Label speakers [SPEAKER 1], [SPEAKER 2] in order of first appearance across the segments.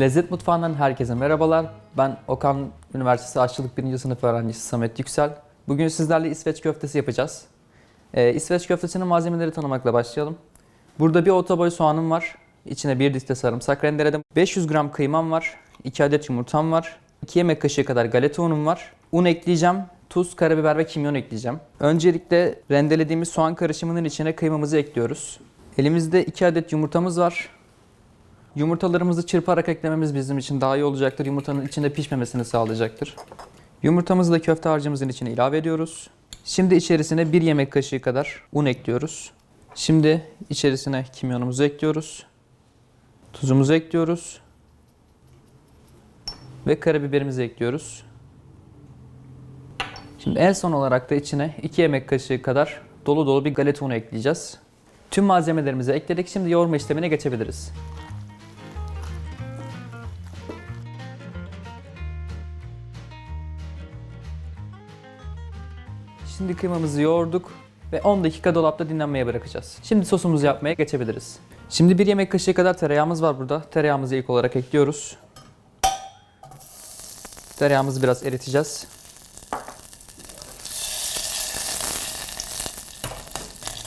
[SPEAKER 1] Lezzet Mutfağı'ndan herkese merhabalar. Ben Okan Üniversitesi Aşçılık 1. sınıf öğrencisi Samet Yüksel. Bugün sizlerle İsveç köftesi yapacağız. Ee, İsveç köftesinin malzemeleri tanımakla başlayalım. Burada bir orta boy soğanım var. İçine bir diste sarımsak rendeledim. 500 gram kıymam var. 2 adet yumurtam var. 2 yemek kaşığı kadar galeta unum var. Un ekleyeceğim. Tuz, karabiber ve kimyon ekleyeceğim. Öncelikle rendelediğimiz soğan karışımının içine kıymamızı ekliyoruz. Elimizde 2 adet yumurtamız var. Yumurtalarımızı çırparak eklememiz bizim için daha iyi olacaktır. Yumurtanın içinde pişmemesini sağlayacaktır. Yumurtamızı da köfte harcımızın içine ilave ediyoruz. Şimdi içerisine 1 yemek kaşığı kadar un ekliyoruz. Şimdi içerisine kimyonumuzu ekliyoruz. Tuzumuzu ekliyoruz. Ve karabiberimizi ekliyoruz. Şimdi en son olarak da içine 2 yemek kaşığı kadar dolu dolu bir galeta unu ekleyeceğiz. Tüm malzemelerimizi ekledik. Şimdi yoğurma işlemine geçebiliriz. Şimdi kıymamızı yoğurduk ve 10 dakika dolapta dinlenmeye bırakacağız. Şimdi sosumuzu yapmaya geçebiliriz. Şimdi bir yemek kaşığı kadar tereyağımız var burada. Tereyağımızı ilk olarak ekliyoruz. Tereyağımızı biraz eriteceğiz.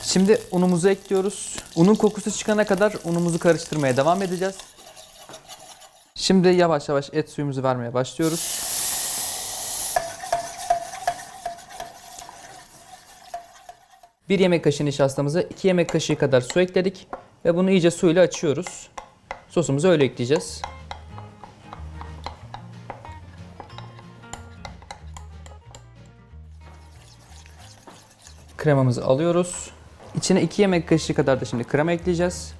[SPEAKER 1] Şimdi unumuzu ekliyoruz. Unun kokusu çıkana kadar unumuzu karıştırmaya devam edeceğiz. Şimdi yavaş yavaş et suyumuzu vermeye başlıyoruz. Bir yemek kaşığı nişastamıza 2 yemek kaşığı kadar su ekledik ve bunu iyice suyla açıyoruz. Sosumuzu öyle ekleyeceğiz. Kremamızı alıyoruz. İçine 2 yemek kaşığı kadar da şimdi krema ekleyeceğiz.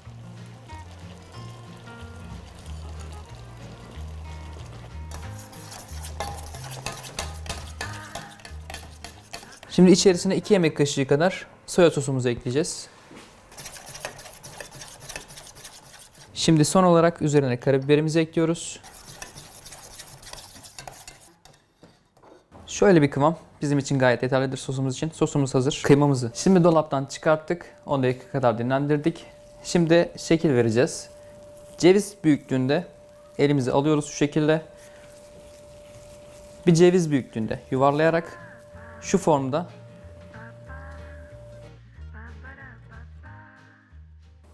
[SPEAKER 1] Şimdi içerisine 2 yemek kaşığı kadar soya sosumuzu ekleyeceğiz. Şimdi son olarak üzerine karabiberimizi ekliyoruz. Şöyle bir kıvam bizim için gayet yeterlidir sosumuz için. Sosumuz hazır. Kıymamızı şimdi dolaptan çıkarttık. 10 dakika kadar dinlendirdik. Şimdi şekil vereceğiz. Ceviz büyüklüğünde elimizi alıyoruz şu şekilde. Bir ceviz büyüklüğünde yuvarlayarak şu formda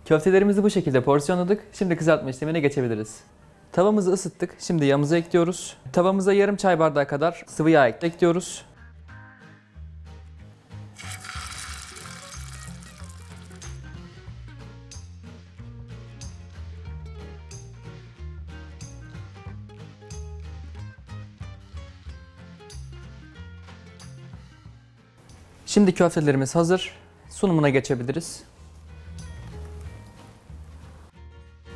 [SPEAKER 1] Köftelerimizi bu şekilde porsiyonladık. Şimdi kızartma işlemine geçebiliriz. Tavamızı ısıttık. Şimdi yağımızı ekliyoruz. Tavamıza yarım çay bardağı kadar sıvı yağ ekliyoruz. Şimdi köftelerimiz hazır. Sunumuna geçebiliriz.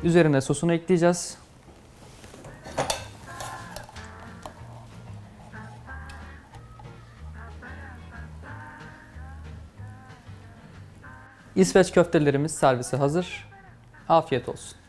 [SPEAKER 1] Üzerine sosunu ekleyeceğiz. İsveç köftelerimiz servise hazır. Afiyet olsun.